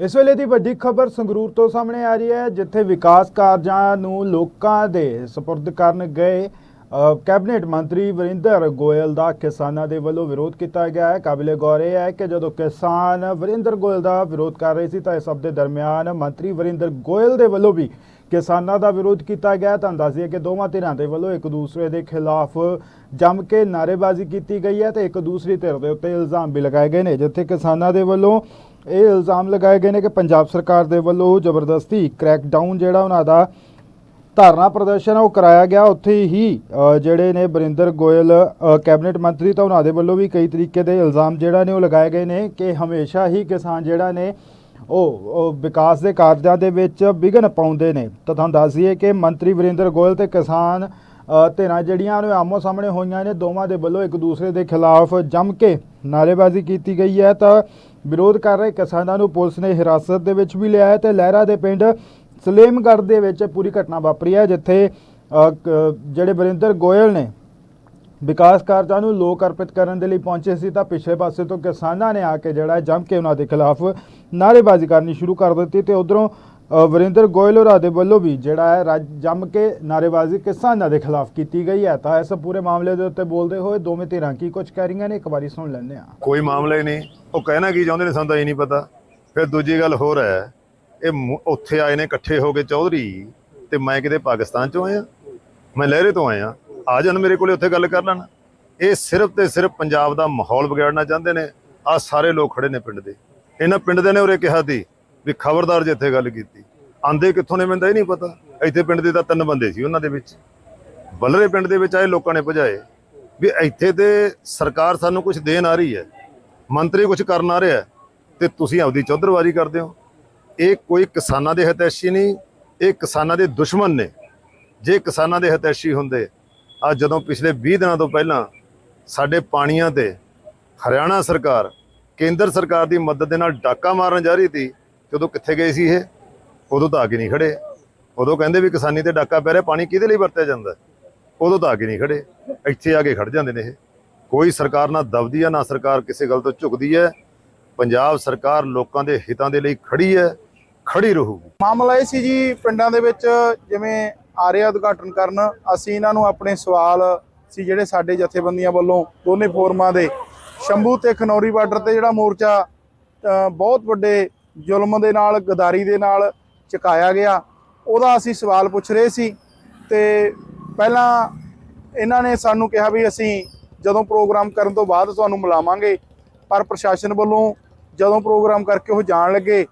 ਇਸ ਵੇਲੇ ਦੀ ਵੱਡੀ ਖਬਰ ਸੰਗਰੂਰ ਤੋਂ ਸਾਹਮਣੇ ਆ ਰਹੀ ਹੈ, ਜਿੱਥੇ ਵਿਕਾਸ ਕਾਰਜਾਂ ਨੂੰ ਲੋਕਾਂ ਦੇ ਸਪੁਰਦ ਕਰਨ ਗਏ ਕੈਬਨਿਟ ਮੰਤਰੀ ਵਰਿੰਦਰ ਗੋਇਲ ਦਾ ਕਿਸਾਨਾਂ ਦੇ ਵੱਲੋਂ ਵਿਰੋਧ ਕੀਤਾ ਗਿਆ ਹੈ। ਕਾਬਿਲੇ ਗੌਰ ਇਹ ਹੈ ਕਿ ਜਦੋਂ ਕਿਸਾਨ ਵਰਿੰਦਰ ਗੋਇਲ ਦਾ ਵਿਰੋਧ ਕਰ ਰਹੇ ਸੀ ਤਾਂ ਇਸ ਸਭ ਦੇ ਦਰਮਿਆਨ ਮੰਤਰੀ ਵਰਿੰਦਰ ਗੋਇਲ ਦੇ ਵੱਲੋਂ ਵੀ ਕਿਸਾਨਾਂ ਦਾ ਵਿਰੋਧ ਕੀਤਾ ਗਿਆ। ਤਾਂ ਦੱਸੀਏ ਕਿ ਦੋਵਾਂ ਧਿਰਾਂ ਦੇ ਵੱਲੋਂ ਇੱਕ ਦੂਸਰੇ ਦੇ ਖਿਲਾਫ ਜੰਮ ਕੇ ਨਾਅਰੇਬਾਜ਼ੀ ਕੀਤੀ ਗਈ ਹੈ ਤੇ ਇੱਕ ਦੂਸਰੀ ਧਿਰ ਦੇ ਉੱਤੇ ਇਲਜ਼ਾਮ ਵੀ ਲਗਾਏ ਗਏ ਨੇ, ਜਿੱਥੇ ਕਿਸਾਨਾਂ ਦੇ ਵੱਲੋਂ ਇਹ ਇਲਜ਼ਾਮ ਲਗਾਏ ਗਏ ਨੇ ਕਿ ਪੰਜਾਬ ਸਰਕਾਰ ਦੇ ਵੱਲੋਂ ਜ਼ਬਰਦਸਤੀ ਕ੍ਰੈਕਡਾਊਨ ਜਿਹੜਾ ਉਹਨਾਂ ਦਾ ਧਰਨਾ ਪ੍ਰਦਰਸ਼ਨ ਉਹ ਕਰਾਇਆ ਗਿਆ। ਉੱਥੇ ਹੀ ਜਿਹੜੇ ਨੇ ਬਰਿੰਦਰ ਗੋਇਲ ਕੈਬਨਿਟ ਮੰਤਰੀ, ਤਾਂ ਉਹਨਾਂ ਦੇ ਵੱਲੋਂ ਵੀ ਕਈ ਤਰੀਕੇ ਦੇ ਇਲਜ਼ਾਮ ਜਿਹੜਾ ਨੇ ਉਹ ਲਗਾਏ ਗਏ ਨੇ ਕਿ ਹਮੇਸ਼ਾ ਹੀ ਕਿਸਾਨ ਜਿਹੜਾ ਨੇ ਉਹ ਵਿਕਾਸ ਦੇ ਕਾਰਜਾਂ ਦੇ ਵਿੱਚ ਵਿਘਨ ਪਾਉਂਦੇ ਨੇ। ਤਾਂ ਤੁਹਾਨੂੰ ਦੱਸ ਦਈਏ ਕਿ ਮੰਤਰੀ ਵਰਿੰਦਰ ਗੋਇਲ ਤੇ ਕਿਸਾਨ ਧਿਰਾਂ ਜਿਹੜੀਆਂ ਨੇ ਆਮੋ ਸਾਹਮਣੇ ਹੋਈਆਂ ਨੇ, ਦੋਵਾਂ ਦੇ ਵੱਲੋਂ ਇੱਕ ਦੂਸਰੇ ਦੇ ਖਿਲਾਫ ਜੰਮ ਕੇ ਨਾਅਰੇਬਾਜ਼ੀ ਕੀਤੀ ਗਈ ਹੈ ਤਾਂ ਵਿਰੋਧ ਕਰ ਰਹੇ ਕਿਸਾਨਾਂ ਨੂੰ ਪੁਲਿਸ ਨੇ ਹਿਰਾਸਤ ਦੇ ਵਿੱਚ ਵੀ ਲਿਆ ਹੈ ਤੇ ਲਹਿਰਾ ਦੇ ਪਿੰਡ ਸਲੇਮਗੜ੍ਹ ਦੇ ਵਿੱਚ ਪੂਰੀ ਘਟਨਾ ਵਾਪਰੀ ਹੈ, ਜਿੱਥੇ ਜਿਹੜੇ ਵਰਿੰਦਰ ਗੋਇਲ ਨੇ ਵਿਕਾਸ ਕਾਰਜਾਂ ਨੂੰ ਲੋਕ ਅਰਪਿਤ ਕਰਨ ਦੇ ਲਈ ਪਹੁੰਚੇ ਸੀ ਤਾਂ ਪਿਛਲੇ ਪਾਸੇ ਤੋਂ ਕਿਸਾਨਾਂ ਨੇ ਆ ਕੇ ਜਿਹੜਾ ਜੰਮ ਕੇ ਉਹਨਾਂ ਦੇ ਖਿਲਾਫ ਨਾਅਰੇਬਾਜ਼ੀ ਕਰਨੀ ਸ਼ੁਰੂ ਕਰ ਦਿੱਤੀ ਤੇ ਉਧਰੋਂ ਵਰਿੰਦਰ ਗੋਇਲ ਹੋਰਾਂ ਦੇ ਵੱਲੋਂ ਵੀ ਜਿਹੜਾ ਹੈ ਰਾਜ- ਜੰਮ ਕੇ ਨਾਅਰੇਬਾਜ਼ੀ ਕਿਸਾਨਾਂ ਦੇ ਖਿਲਾਫ ਕੀਤੀ ਗਈ ਹੈ। ਤਾਂ ਇਸ ਪੂਰੇ ਮਾਮਲੇ ਦੇ ਉੱਤੇ ਬੋਲਦੇ ਹੋਏ ਦੋਵੇਂ ਧਿਰਾਂ ਕੀ ਕੁਝ ਕਹਿ ਰਹੀਆਂ ਨੇ? ਇੱਕ ਵਾਰੀ ਸੁਣ ਲੈਂਦੇ ਹਾਂ। ਕੋਈ ਮਾਮਲਾ ਹੀ ਨਹੀਂ। ਉਹ ਕਹਿਣਾ ਕੀ ਚਾਹੁੰਦੇ ਨੇ ਸਾਨੂੰ ਤਾਂ ਇਹ ਨਹੀਂ ਪਤਾ। ਫਿਰ ਦੂਜੀ ਗੱਲ ਹੋਰ ਹੈ, ਇਹ ਉੱਥੇ ਆਏ ਨੇ ਇਕੱਠੇ ਹੋ ਕੇ ਚੌਧਰੀ ਤੇ ਮੈਂ ਕਿਤੇ ਪਾਕਿਸਤਾਨ ਚੋਂ ਆਇਆ। ਮੈਂ ਲਹਿਰੇ ਤੋਂ ਆਇਆ। ਆ ਜਾਣ ਮੇਰੇ ਕੋਲੇ, ਉੱਥੇ ਗੱਲ ਕਰ ਲੈਣ। ਇਹ ਸਿਰਫ ਤੇ ਸਿਰਫ ਪੰਜਾਬ ਦਾ ਮਾਹੌਲ ਵਿਗਾੜਨਾ ਚਾਹੁੰਦੇ ਨੇ। ਆ ਸਾਰੇ ਲੋਕ ਖੜੇ ਨੇ ਪਿੰਡ ਦੇ। ਇਹਨਾਂ ਪਿੰਡ ਦੇ ਨੇ ਉਰੇ ਕਿਹਾ ਸੀ ਵੀ ਖਬਰਦਾਰ ਜੇ ਇੱਥੇ ਗੱਲ ਕੀਤੀ। ਆਂਦੇ ਕਿੱਥੋਂ ਨੇ ਮੈਨੂੰ ਤਾਂ ਇਹ ਨਹੀਂ ਪਤਾ। ਇੱਥੇ ਪਿੰਡ ਦੇ ਤਾਂ ਤਿੰਨ ਬੰਦੇ ਸੀ ਉਹਨਾਂ ਦੇ ਵਿੱਚ। ਬਲਰੇ ਪਿੰਡ ਦੇ ਵਿੱਚ ਆਏ ਲੋਕਾਂ ਨੇ ਭਜਾਏ। ਵੀ ਇੱਥੇ ਤੇ ਸਰਕਾਰ ਸਾਨੂੰ ਕੁਝ ਦੇਣ ਆ ਰਹੀ ਹੈ। ਮੰਤਰੀ ਕੁਝ ਕਰਨ ਆ ਰਿਹਾ ਹੈ, ਤੇ ਤੁਸੀਂ ਆਪਦੀ ਚੌਧਰਵਾਰੀ ਕਰਦੇ ਹੋ। ਇਹ ਕੋਈ ਕਿਸਾਨਾਂ ਦੇ ਹਿਤੈਸ਼ੀ ਨਹੀਂ। ਇਹ ਕਿਸਾਨਾਂ ਦੇ ਦੁਸ਼ਮਣ ਨੇ। ਜੇ ਕਿਸਾਨਾਂ ਦੇ ਹਿਤੈਸ਼ੀ ਹੁੰਦੇ ਆ ਜਦੋਂ ਪਿਛਲੇ 20 ਦਿਨਾਂ ਤੋਂ ਪਹਿਲਾਂ ਸਾਡੇ ਪਾਣੀਆਂ ਤੇ ਹਰਿਆਣਾ ਸਰਕਾਰ ਕੇਂਦਰ ਸਰਕਾਰ ਦੀ ਮਦਦ ਦੇ ਨਾਲ ਡਾਕਾ ਮਾਰਨ ਜਾ ਰਹੀ ਸੀ ਤੇ ਉਦੋਂ ਕਿੱਥੇ ਗਏ ਸੀ ਇਹ, ਉਦੋਂ ਤਾਂ ਆ ਕੇ ਨਹੀਂ ਖੜੇ। ਉਦੋਂ ਕਹਿੰਦੇ ਵੀ ਕਿਸਾਨੀ ਤੇ ਡਾਕਾ ਪੈ ਰਿਹਾ, ਪਾਣੀ ਕਿਹਦੇ ਲਈ ਵਰਤਿਆ ਜਾਂਦਾ? ਉਦੋਂ ਤਾਂ ਆ ਕੇ ਨਹੀਂ ਖੜੇ। ਇੱਥੇ ਆ ਕੇ ਖੜ ਜਾਂਦੇ ਨੇ ਇਹ। ਕੋਈ ਸਰਕਾਰ ਨਾ ਦਬਦੀ ਹੈ ਨਾ ਸਰਕਾਰ ਕਿਸੇ ਗੱਲ ਤੋਂ ਝੁਕਦੀ ਹੈ ਪੰਜਾਬ ਸਰਕਾਰ ਲੋਕਾਂ ਦੇ ਹਿੱਤਾਂ ਦੇ ਲਈ ਖੜੀ ਹੈ ਖੜੀ ਰਹੂਗੀ। ਮਾਮਲਾ ਇਹ ਸੀ ਜੀ, ਪਿੰਡਾਂ ਦੇ ਵਿੱਚ ਜਿਵੇਂ ਆ ਰਿਹਾ ਉਦਘਾਟਨ ਕਰਨ, ਅਸੀਂ ਇਹਨਾਂ ਨੂੰ ਆਪਣੇ ਸਵਾਲ ਸੀ ਜਿਹੜੇ ਸਾਡੇ ਜਥੇਬੰਦੀਆਂ ਵੱਲੋਂ ਦੋਨੇ ਫੋਰਮਾਂ ਦੇ। ਸ਼ੰਭੂ ਤੇ ਖਨੌਰੀ ਬਾਰਡਰ ਤੇ ਜਿਹੜਾ ਮੋਰਚਾ ਬਹੁਤ ਵੱਡੇ ਜ਼ੁਲਮ ਦੇ ਨਾਲ, ਗਦਾਰੀ ਦੇ ਨਾਲ ਚੁਕਾਇਆ ਗਿਆ। ਉਹਦਾ ਅਸੀਂ ਸਵਾਲ ਪੁੱਛ ਰਹੇ ਸੀ ਤੇ ਪਹਿਲਾਂ ਇਹਨਾਂ ਨੇ ਸਾਨੂੰ ਕਿਹਾ ਵੀ ਅਸੀਂ ਜਦੋਂ ਪ੍ਰੋਗਰਾਮ ਕਰਨ ਤੋਂ ਬਾਅਦ ਤੁਹਾਨੂੰ ਮਿਲਾਵਾਂਗੇ, ਪਰ ਪ੍ਰਸ਼ਾਸਨ ਵੱਲੋਂ ਜਦੋਂ ਪ੍ਰੋਗਰਾਮ ਕਰਕੇ ਉਹ ਜਾਣ ਲੱਗੇ,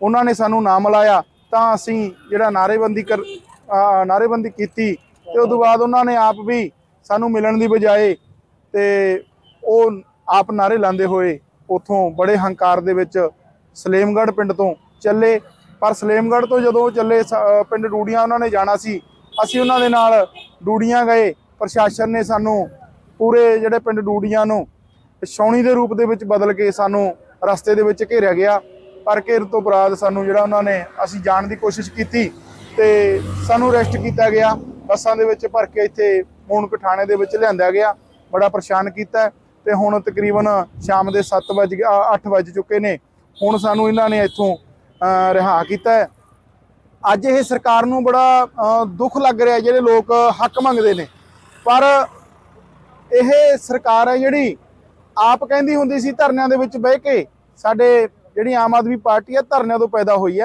ਉਹਨਾਂ ਨੇ ਸਾਨੂੰ ਨਾ ਮਿਲਾਇਆ, ਤਾਂ ਅਸੀਂ ਜਿਹੜਾ ਨਾਰੇਬੰਦੀ ਕਰ, ਅਹ ਨਾਅਰੇਬੰਦੀ ਕੀਤੀ ਤੇ ਉਸ ਤੋਂ ਬਾਅਦ ਉਹਨਾਂ ਨੇ ਆਪ ਵੀ ਸਾਨੂੰ ਮਿਲਣ ਦੀ ਬਜਾਏ ਤੇ ਉਹ ਆਪ ਨਾਰੇ ਲਾਉਂਦੇ ਹੋਏ ਉਥੋਂ ਬੜੇ ਹੰਕਾਰ ਦੇ ਵਿੱਚ ਸਲੇਮਗੜ੍ਹ ਪਿੰਡ ਤੋਂ ਚੱਲੇ। ਪਰ ਸਲੇਮਗੜ੍ਹ ਤੋਂ ਜਦੋਂ ਚੱਲੇ, ਸ- ਪਿੰਡ ਡੂੜੀਆਂ ਉਹਨਾਂ ਨੇ ਜਾਣਾ ਸੀ। ਅਸੀਂ ਉਹਨਾਂ ਦੇ ਨਾਲ ਡੂੜੀਆਂ ਗਏ। ਪ੍ਰਸ਼ਾਸਨ ਨੇ ਸਾਨੂੰ ਪੂਰੇ ਜਿਹੜੇ ਪਿੰਡ ਡੂੜੀਆਂ ਨੂੰ ਛਾਉਣੀ ਦੇ ਰੂਪ ਦੇ ਵਿੱਚ ਬਦਲ ਕੇ ਸਾਨੂੰ ਰਸਤੇ ਦੇ ਵਿੱਚ ਘੇਰਿਆ ਗਿਆ। ਪਰ ਘੇਰ ਤੋਂ ਬਾਅਦ ਸਾਨੂੰ ਜਿਹੜਾ ਉਹਨਾਂ ਨੇ ਅਸੀਂ ਜਾਣ ਦੀ ਕੋਸ਼ਿਸ਼ ਕੀਤੀ ਤੇ ਸਾਨੂੰ ਅਰੈਸਟ ਕੀਤਾ ਗਿਆ। ਬੱਸਾਂ ਦੇ ਵਿੱਚ ਭਰ ਕੇ ਇੱਥੇ ਮੂਣਕ ਥਾਣੇ ਦੇ ਵਿੱਚ ਲਿਆਂਦਾ ਗਿਆ। ਬੜਾ ਪਰੇਸ਼ਾਨ ਕੀਤਾ ਤੇ ਹੁਣ ਤਕਰੀਬਨ ਸ਼ਾਮ ਦੇ 7 ਵਜ 8 ਵਜ ਚੁੱਕੇ ਨੇ। ਹੁਣ ਸਾਨੂੰ ਇਹਨਾਂ ਨੇ ਇੱਥੋਂ ਅਹ, ਰਿਹਾ ਕੀਤਾ ਹੈ। ਅੱਜ ਇਹ ਸਰਕਾਰ ਨੂੰ ਬੜਾ ਅਹ, ਦੁੱਖ ਲੱਗ ਰਿਹਾ ਜਿਹੜੇ ਲੋਕ ਹੱਕ ਮੰਗਦੇ ਨੇ। ਪਰ ਇਹ ਸਰਕਾਰ ਹੈ ਜਿਹੜੀ ਆਪ ਕਹਿੰਦੀ ਹੁੰਦੀ ਸੀ ਧਰਨਿਆਂ ਦੇ ਵਿੱਚ ਬਹਿ ਕੇ ਸਾਡੇ ਜਿਹੜੀ ਆਮ ਆਦਮੀ ਪਾਰਟੀ ਹੈ ਧਰਨਿਆਂ ਤੋਂ ਪੈਦਾ ਹੋਈ ਹੈ।